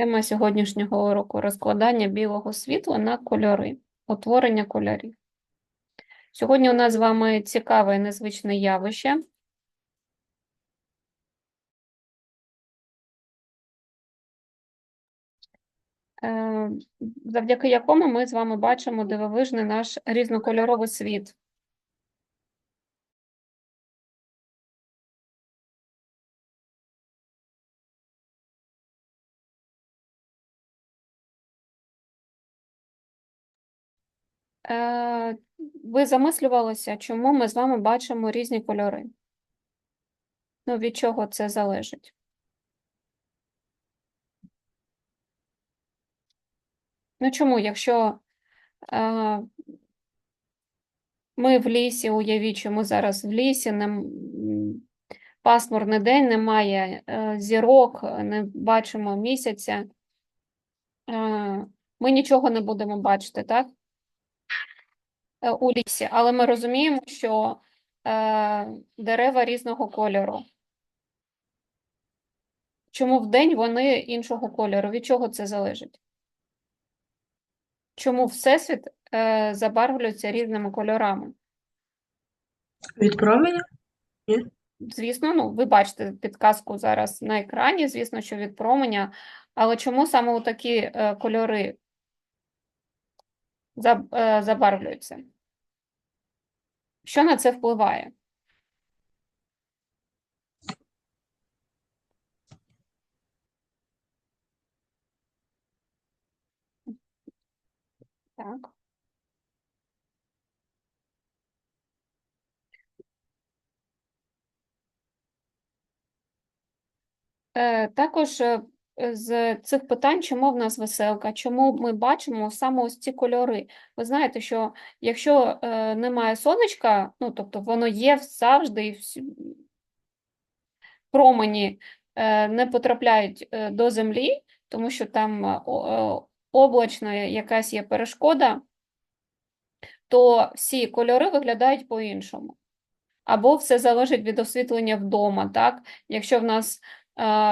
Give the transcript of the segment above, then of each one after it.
Тема сьогоднішнього уроку розкладання білого світла на кольори, утворення кольорів. Сьогодні у нас з вами цікаве і незвичне явище. е, Завдяки якому ми з вами бачимо дивовижний наш різнокольоровий світ. Ви замислювалися, чому ми з вами бачимо різні кольори? Ну, від чого це залежить? Ну чому, якщо е, ми в лісі, уявіть, що ми зараз в лісі, не, пасмурний день, немає е, зірок, не бачимо місяця, е, ми нічого не будемо бачити, так? Е, у лісі, але ми розуміємо, що е, дерева різного кольору. Чому вдень вони іншого кольору? Від чого це залежить? Чому Всесвіт е, забарвлюється різними кольорами? Від променя? Звісно, ну, ви бачите підказку зараз на екрані, звісно, що від променя, але чому саме такі е, кольори забарвлюються? Що на це впливає? Так. Е, Також е, з цих питань, чому в нас веселка, чому ми бачимо саме ось ці кольори. Ви знаєте, що якщо е, немає сонечка, ну тобто воно є завжди, і всі- промені е, не потрапляють е, до землі, тому що там е, е, облачна якась є перешкода, то всі кольори виглядають по-іншому. Або все залежить від освітлення вдома, так? Якщо в нас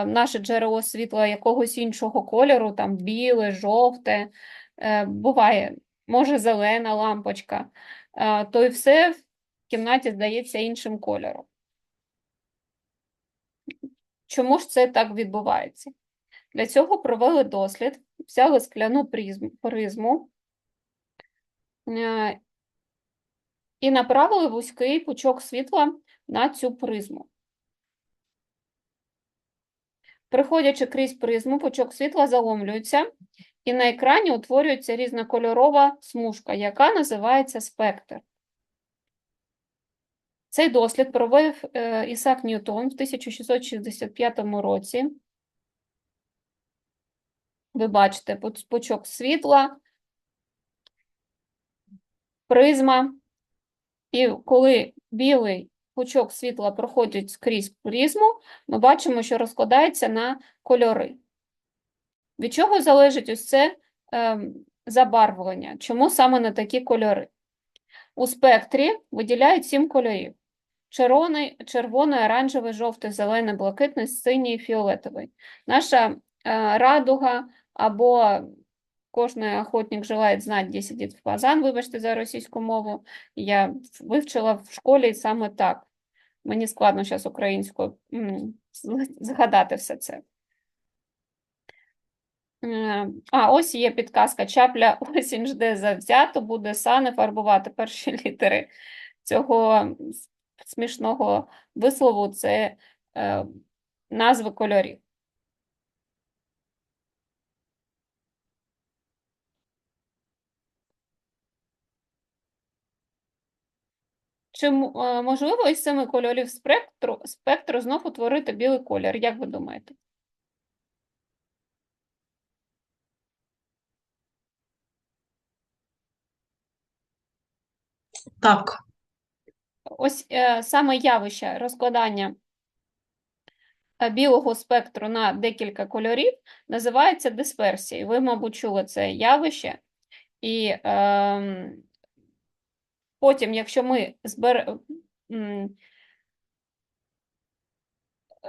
наше джерело світла якогось іншого кольору, там біле, жовте, е, буває, може зелена лампочка, е, то і все в кімнаті здається іншим кольором. Чому ж це так відбувається? Для цього провели дослід, взяли скляну призму, е, і направили вузький пучок світла на цю призму. Приходячи крізь призму, пучок світла заломлюється, і на екрані утворюється різнокольорова смужка, яка називається спектр. Цей дослід провів е, Ісак Ньютон в 1665 році. Ви бачите пучок світла, призма. І коли білий пучок світла проходить скрізь призму, ми бачимо, що розкладається на кольори. Від чого залежить ось це ем, забарвлення? Чому саме на такі кольори? У спектрі виділяють сім кольорів: червоний, червоний, оранжевий, жовтий, зелений, блакитний, синій, фіолетовий. Наша е, радуга або кожний охотник желає знати, де сидить фазан, вибачте за російську мову. Я вивчила в школі саме так. Мені складно зараз українською згадати все це. Е, А, ось є підказка. Чапля осінь жде завзято, буде сани фарбувати перші літери цього смішного вислову це е, назви кольорів. Чи е, можливо із семи кольорів спектру, спектру знов утворити білий колір? Як ви думаєте? Так. Ось е, саме явище розкладання е, білого спектру на декілька кольорів називається дисперсією. Ви, мабуть, чули це явище. І ем, потім, якщо ми збер...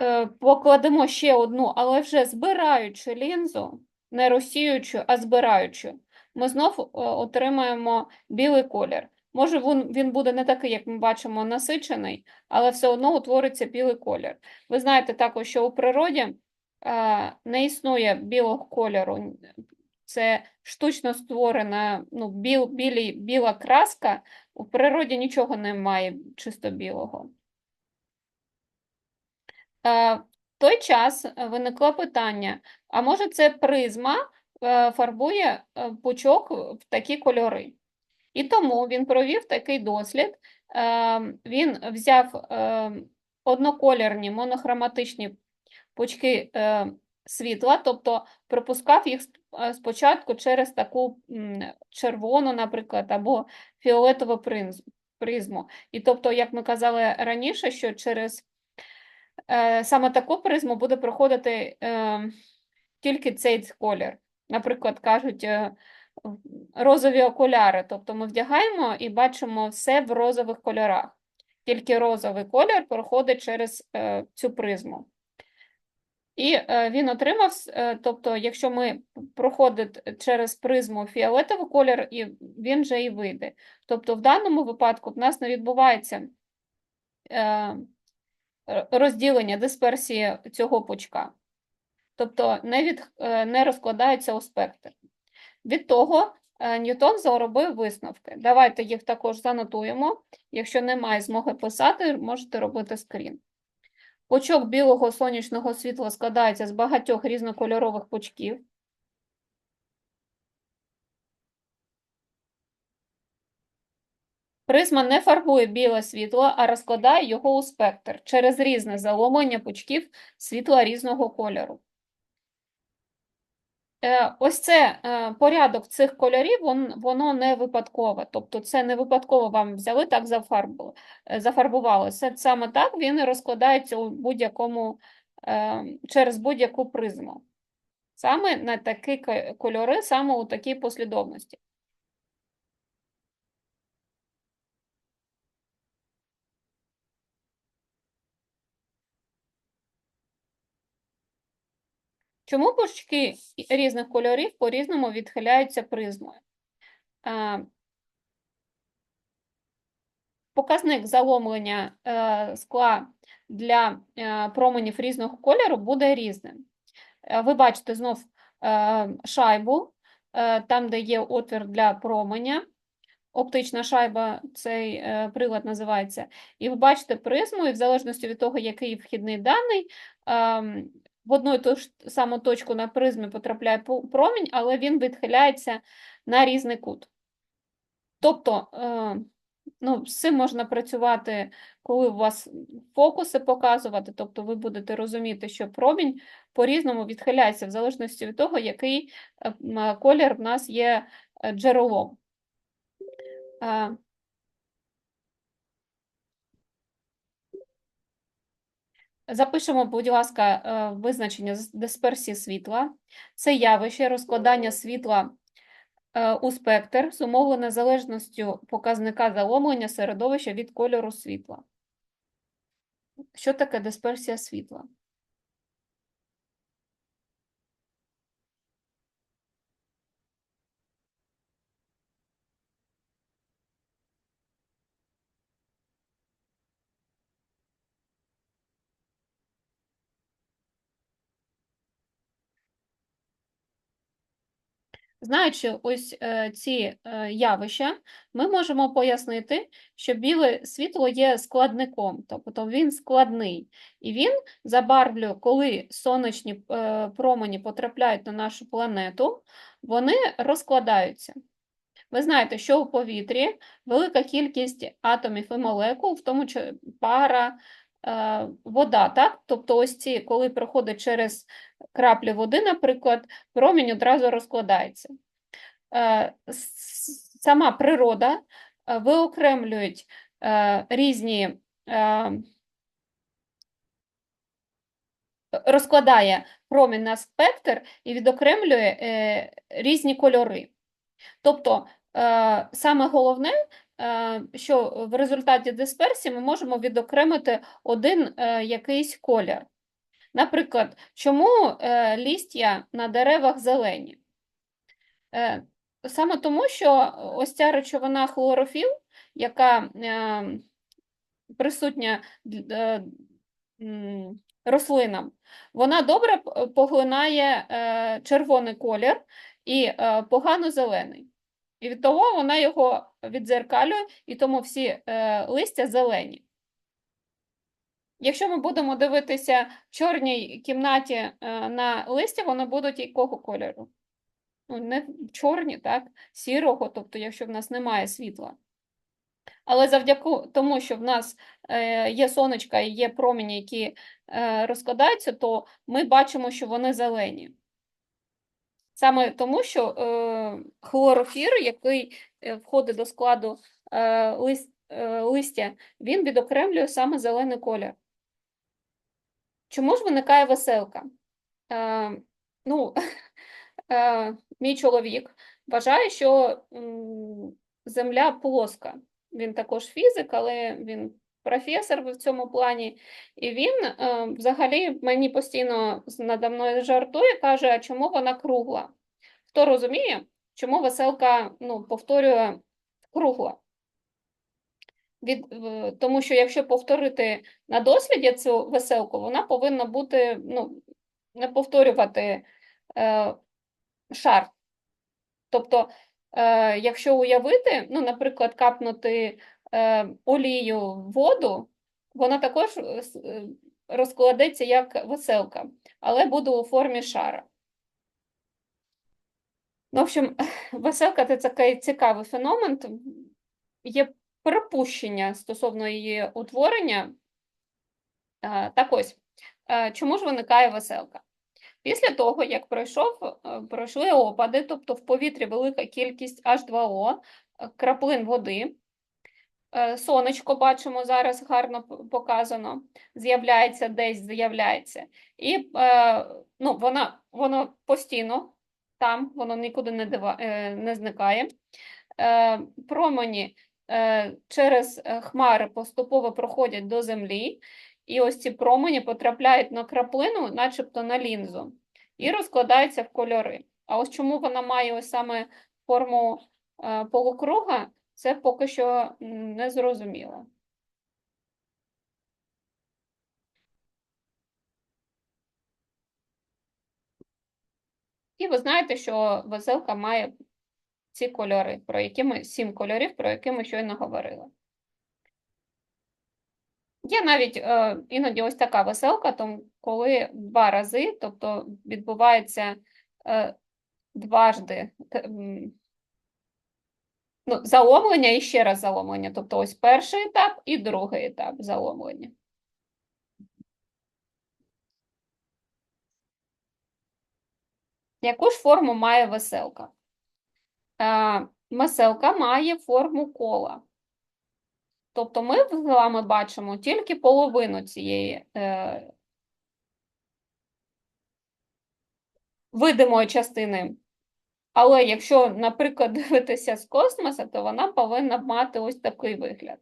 е, покладемо ще одну, але вже збираючи лінзу, не розсіюючу, а збираючу, ми знов е, отримаємо білий колір. Може, він, він буде не такий, як ми бачимо, насичений, але все одно утвориться білий колір. Ви знаєте також, що у природі е, не існує білого кольору. Це штучно створена ну, біл, білі, біла краска. У природі нічого немає чисто білого. Е, В той час е, виникло питання, а може це призма е, фарбує пучок в такі кольори? І тому він провів такий дослід. Він взяв одноколірні монохроматичні пучки світла, тобто пропускав їх е, спочатку через таку червону, наприклад, або фіолетову призму. І тобто, як ми казали раніше, що через е, саме таку призму буде проходити е, тільки цей колір. Наприклад, кажуть розові окуляри. Тобто ми вдягаємо і бачимо все в розових кольорах. Тільки розовий колір проходить через цю призму. І е, він отримав, е, тобто, якщо ми проходить через призму фіолетовий колір, і він же і вийде. Тобто, в даному випадку в нас не відбувається е, розділення дисперсії цього пучка. Тобто не, від, не розкладається у спектр. Від того Ньютон заробив висновки. Давайте їх також занотуємо. Якщо немає змоги писати, можете робити скрін. Пучок білого сонячного світла складається з багатьох різнокольорових пучків. Призма не фарбує біле світло, а розкладає його у спектр через різне заломлення пучків світла різного кольору. Е, Ось це е, порядок цих кольорів, воно не випадкове. Тобто це не випадково вам взяли, так зафарбували, е. Це саме так він розкладається у будь-якому, через будь-яку призму. Саме на такі кольори, саме у такій послідовності. Чому пучки різних кольорів по-різному відхиляються призмою? Показник заломлення е, скла для е, променів різного кольору буде різним. Е, Ви бачите знов шайбу, там, де є отвір для променя. Оптична шайба, цей прилад називається. І ви бачите призму, і в залежності від того, який вхідний даний, ем, в одну і ту ж саму точку на призмі потрапляє промінь, але він відхиляється на різний кут. Тобто, е, ну, з цим можна працювати, коли у вас фокуси показувати, тобто ви будете розуміти, що промінь по-різному відхиляється в залежності від того, який е, колір в нас є е, джерелом. Запишемо, будь ласка, е, визначення дисперсії світла. Це явище розкладання світла е, у спектр, зумовлене залежністю показника заломлення середовища від кольору світла. Що таке дисперсія світла? Знаючи ось е, ці е, явища, ми можемо пояснити, що біле світло є складником, тобто він складний, і він забарвлює, коли сонячні е, промені потрапляють на нашу планету, вони розкладаються. Ви знаєте, що у повітрі велика кількість атомів і молекул, в тому числі пара, вода, так? Тобто ось ці, коли проходить через краплі води, наприклад, промінь одразу розкладається. Е, Сама природа е, виокремлюють е, різні, е, розкладає промінь на спектр і відокремлює е, різні кольори. Тобто, е, саме головне, е, що в результаті дисперсії ми можемо відокремити один е, якийсь колір. Наприклад, чому е, лістя на деревах зелені? Е, саме тому, що ось ця речовина хлорофіл, яка е, присутня е, рослинам, вона добре поглинає е, червоний колір і е, погано зелений. І від того вона його віддзеркалює, і тому всі е, листя зелені. Якщо ми будемо дивитися в чорній кімнаті е, на листя, вони будуть якого кольору? Ну, не чорні, так, сірого, тобто, якщо в нас немає світла. Але завдяки тому, що в нас е, є сонечка і є промені, які е, розкладаються, то ми бачимо, що вони зелені. Саме тому, що е, хлорофір, який е, входить до складу е, лист, е, листя, він відокремлює саме зелений колір. Чому ж виникає веселка? Е, ну, е, мій чоловік вважає, що Земля плоска. Він також фізик, але він професор в цьому плані. І він е, взагалі мені постійно надо мною жартує, каже, а чому вона кругла? Хто розуміє, чому веселка ну, повторює кругла? Від, тому що якщо повторити на досліді цю веселку, вона повинна бути, ну, не повторювати е, шар. Тобто, е, якщо уявити, ну, наприклад, капнути олію воду, вона також е, е, розкладеться як веселка, але буде у формі шара. Ну, в общем, веселка це такий цікавий феномен. Є припущення стосовно її утворення. Е, Так ось, е, чому ж виникає веселка? Після того, як пройшов, е, пройшли опади, тобто в повітрі велика кількість H2O, е, краплин води, е, сонечко, бачимо, зараз гарно показано, з'являється десь, з'являється. І е, ну, вона, воно постійно там, воно нікуди не, дива, е, не зникає. Е, Промені е, через е, хмари поступово проходять до землі, і ось ці промені потрапляють на краплину, начебто на лінзу, і розкладаються в кольори. А ось чому вона має ось саме форму е, полукруга, це поки що не зрозуміло. І ви знаєте, що веселка має ці кольори, про які ми сім кольорів, про які ми щойно говорили. Є навіть е, іноді ось така веселка, тому коли два рази, тобто відбувається е, дважди ну, заломлення і ще раз заломлення. Тобто ось перший етап і другий етап заломлення. Яку ж форму має веселка? Е, Веселка має форму кола. Тобто ми з вами бачимо тільки половину цієї е, видимої частини. Але якщо, наприклад, дивитися з космоса, то вона повинна мати ось такий вигляд.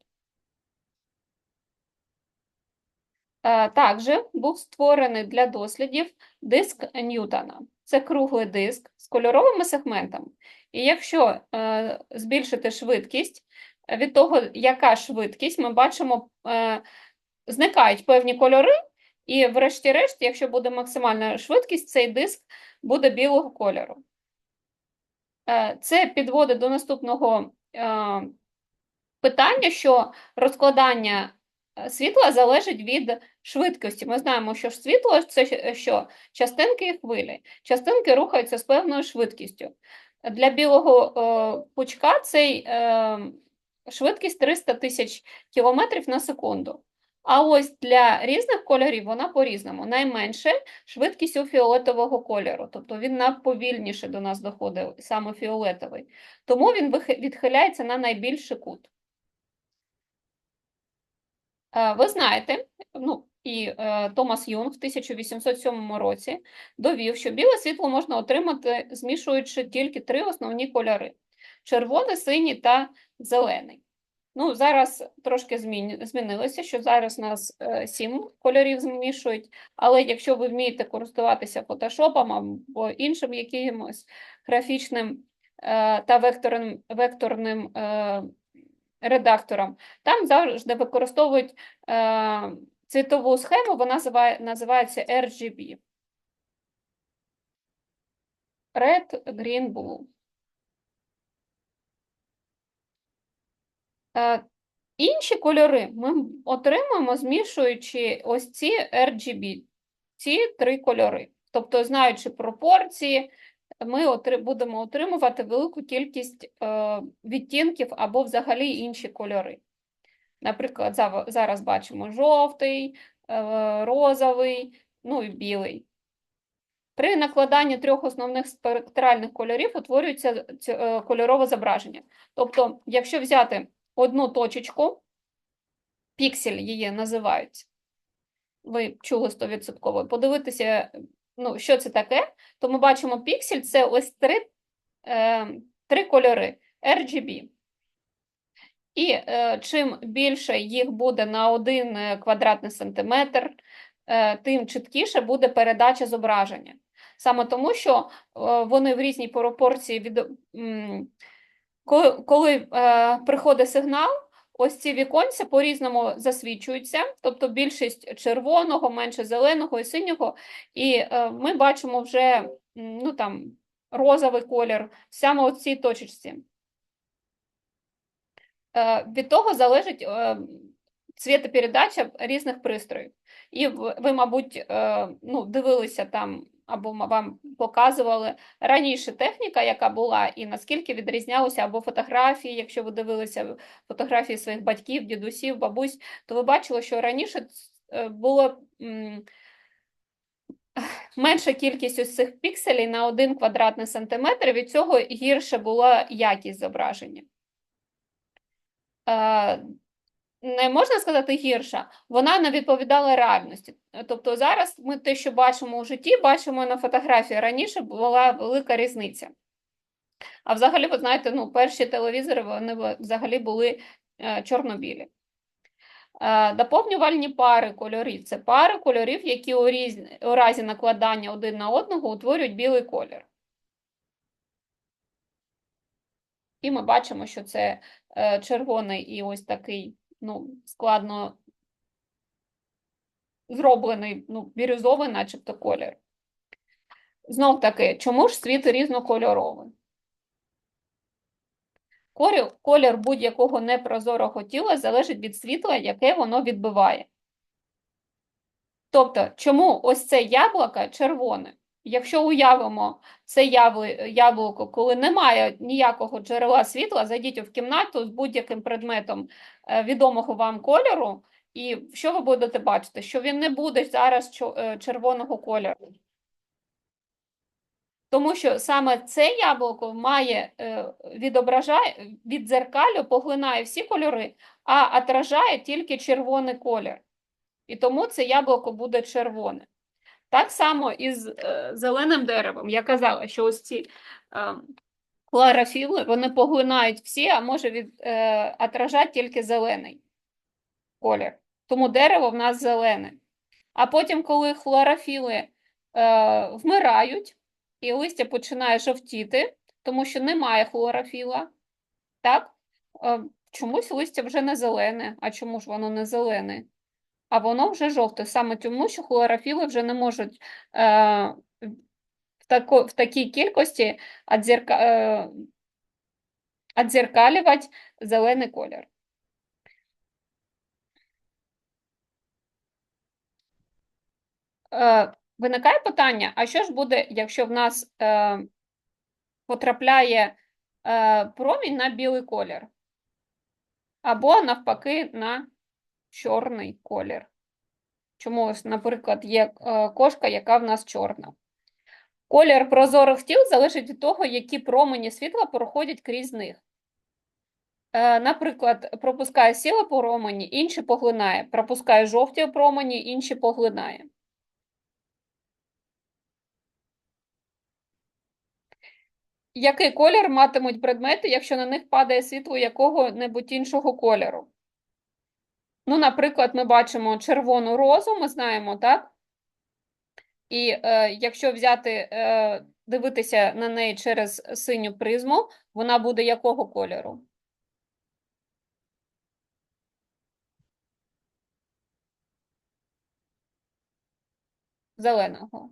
Е, Також був створений для дослідів диск Ньютона. Це круглий диск з кольоровими сегментами. І якщо е, збільшити швидкість, від того, яка швидкість, ми бачимо, е, зникають певні кольори, і врешті-решт, якщо буде максимальна швидкість, цей диск буде білого кольору. Е, Це підводить до наступного е, питання, що розкладання е, світла залежить від швидкості. Ми знаємо, що світло це що частинки і хвилі. Частинки рухаються з певною швидкістю. Для білого пучка цей швидкість 300 тисяч кілометрів на секунду. А ось для різних кольорів вона по-різному. Найменше швидкість у фіолетового кольору, тобто він повільніше до нас доходить, саме фіолетовий. Тому він відхиляється на найбільший кут. Е, Ви знаєте, ну і е, Томас Юнг в 1807 році довів, що біле світло можна отримати, змішуючи тільки три основні кольори: червоний, синій та зелений. Ну, зараз трошки змін... змінилося, що зараз нас е, сім кольорів змішують, але якщо ви вмієте користуватися фотошопом або іншим якимось графічним е, та векторним, векторним редактором, там завжди використовують е, цвітову схему, вона називає, називається RGB. Red, Green, Blue. Інші кольори ми отримуємо, змішуючи ось ці RGB, ці три кольори. Тобто, знаючи пропорції, ми будемо отримувати велику кількість е, відтінків або взагалі інші кольори. Наприклад, зараз бачимо жовтий, е, розовий, ну і білий. При накладанні трьох основних спектральних кольорів утворюється е, кольорове зображення. Тобто, якщо взяти одну точечку, піксель її називають, ви чули 100%, подивитися, ну, що це таке, то ми бачимо піксель це ось три, е, три кольори RGB. І е, чим більше їх буде на один е, квадратний сантиметр, е, тим чіткіше буде передача зображення. Саме тому, що е, вони в різній пропорції від. м, Коли, коли е, приходить сигнал, ось ці віконця по-різному засвічуються, тобто більшість червоного, менше зеленого і синього, і е, ми бачимо вже ну, там, розовий колір саме у цій точечці. Е, від того залежить е, цвітопередача різних пристроїв. І ви, мабуть, е, ну, дивилися там або вам показували раніше техніка, яка була, і наскільки відрізнялося або фотографії, якщо ви дивилися фотографії своїх батьків, дідусів, бабусь, то ви бачили, що раніше е, було менша кількість ось цих пікселей на один квадратний сантиметр, від цього гірше була якість зображення. Не можна сказати гірша, вона не відповідала реальності. Тобто зараз ми те, що бачимо у житті, бачимо на фотографії. Раніше була велика різниця. А взагалі, ви знаєте, ну, перші телевізори вони взагалі були е, чорно-білі. Е, доповнювальні пари кольорів це пари кольорів, які у, різ... у разі накладання один на одного утворюють білий колір. І ми бачимо, що це е, червоний і ось такий ну, складно зроблений, ну, бірюзовий, начебто, колір. Знов таки, чому ж світ різнокольоровий? Колір, колір будь-якого непрозорого тіла залежить від світла, яке воно відбиває. Тобто, чому ось це яблуко червоне? Якщо уявимо це яблуко, коли немає ніякого джерела світла, зайдіть в кімнату з будь-яким предметом е, відомого вам кольору, і що ви будете бачити? Що він не буде зараз е, червоного кольору. Тому що саме це яблуко має е, відображає, від дзеркалю поглинає всі кольори, а отражає тільки червоний колір. І тому це яблуко буде червоне. Так само і з е, зеленим деревом. Я казала, що ось ці е, хлорофіли, вони поглинають всі, а може від, е, отражати тільки зелений колір. Тому дерево в нас зелене. А потім, коли хлорофіли е, вмирають, і листя починає жовтіти, тому що немає хлорофіла, так? Е, чомусь листя вже не зелене. А чому ж воно не зелене? А воно вже жовте, саме тому, що хлорофіли вже не можуть е, в, тако, в такій кількості отзерка, е, зелений колір. Е, виникає питання, а що ж буде, якщо в нас е, потрапляє е, промінь на білий колір? Або навпаки на чорний колір? Чому, наприклад, є е, кошка, яка в нас чорна. Колір прозорих тіл залежить від того, які промені світла проходять крізь них. Е, Наприклад, пропускає сіле промені, інші поглинає. Пропускає жовті промені, інші поглинає. Який колір матимуть предмети, якщо на них падає світло якого-небудь іншого кольору? Ну, наприклад, ми бачимо червону розу, ми знаємо, так? І е, якщо взяти, е, дивитися на неї через синю призму, вона буде якого кольору? Зеленого.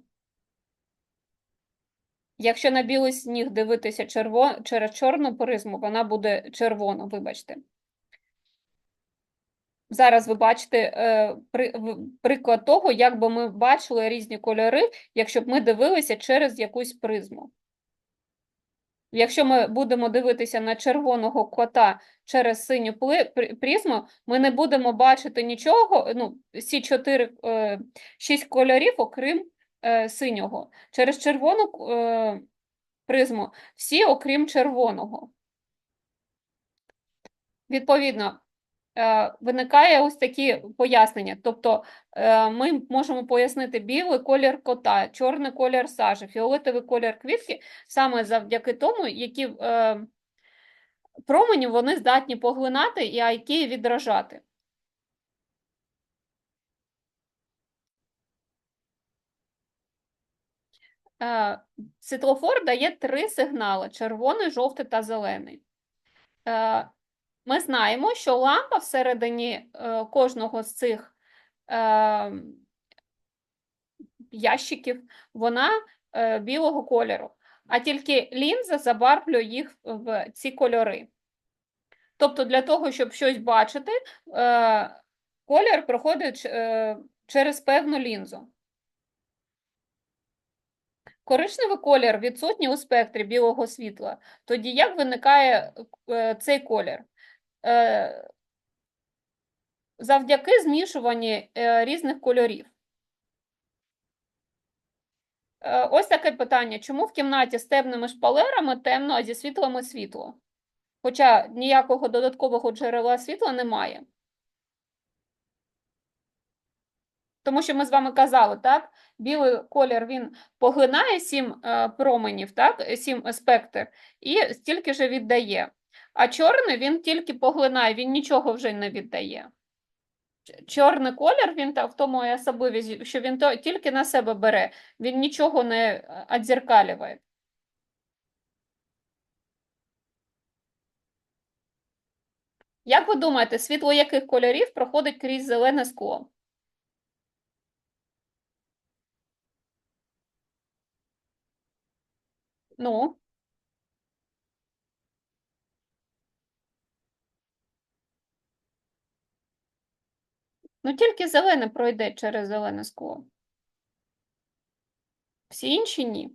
Якщо на білий сніг дивитися черво... через чорну призму, вона буде червона, вибачте. Зараз ви бачите е, приклад того, як би ми бачили різні кольори, якщо б ми дивилися через якусь призму. Якщо ми будемо дивитися на червоного кота через синю призму, ми не будемо бачити нічого, ну, всі чотири, е, шість кольорів, окрім е, синього. Через червону призму всі, окрім червоного. Відповідно, виникає ось такі пояснення. Тобто е, ми можемо пояснити білий колір кота, чорний колір сажі, фіолетовий колір квітки саме завдяки тому, які е, промені вони здатні поглинати і які відражати. Е, Світлофор дає три сигнали: червоний, жовтий та зелений. Ми знаємо, що лампа всередині е, кожного з цих е, ящиків, вона е, білого кольору, а тільки лінза забарвлює їх в ці кольори. Тобто для того, щоб щось бачити, колір проходить через певну лінзу. Коричневий колір відсутній у спектрі білого світла. Тоді як виникає цей колір? Е, Завдяки змішуванні е, різних кольорів. Е, Ось таке питання. Чому в кімнаті з темними шпалерами темно, а зі світлами світло? Хоча ніякого додаткового джерела світла немає. Тому що ми з вами казали, так? Білий колір він поглинає сім променів, так? Сім спектр, і стільки ж віддає. А чорний він тільки поглинає, він нічого вже не віддає. Чорний колір, він в тому і особливість, що він то, тільки на себе бере, він нічого не е, відзеркалює. Як ви думаєте, світло яких кольорів проходить крізь зелене скло? Ну, ну тільки зелене пройде через зелене скло. Всі інші ні.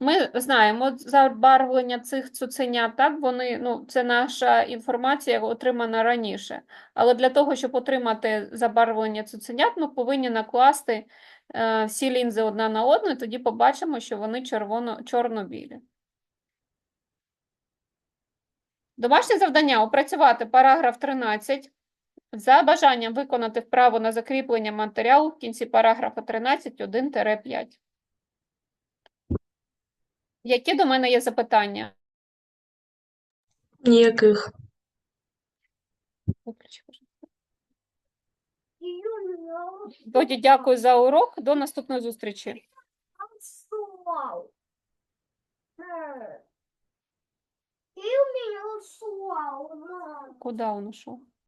Ми знаємо забарвлення цих цуценят, так, вони, ну, це наша інформація, отримана раніше. Але для того, щоб отримати забарвлення цуценят, ми повинні накласти е, всі лінзи одна на одну, і тоді побачимо, що вони червоно, чорно-білі. Домашнє завдання опрацювати параграф 13. За бажанням виконати вправу на закріплення матеріалу в кінці параграфа 13 1-5. Які до мене є запитання? Ніяких. Тоді дякую за урок. До наступної зустрічі. Ты у меня ушел, мам. Куда он ушов?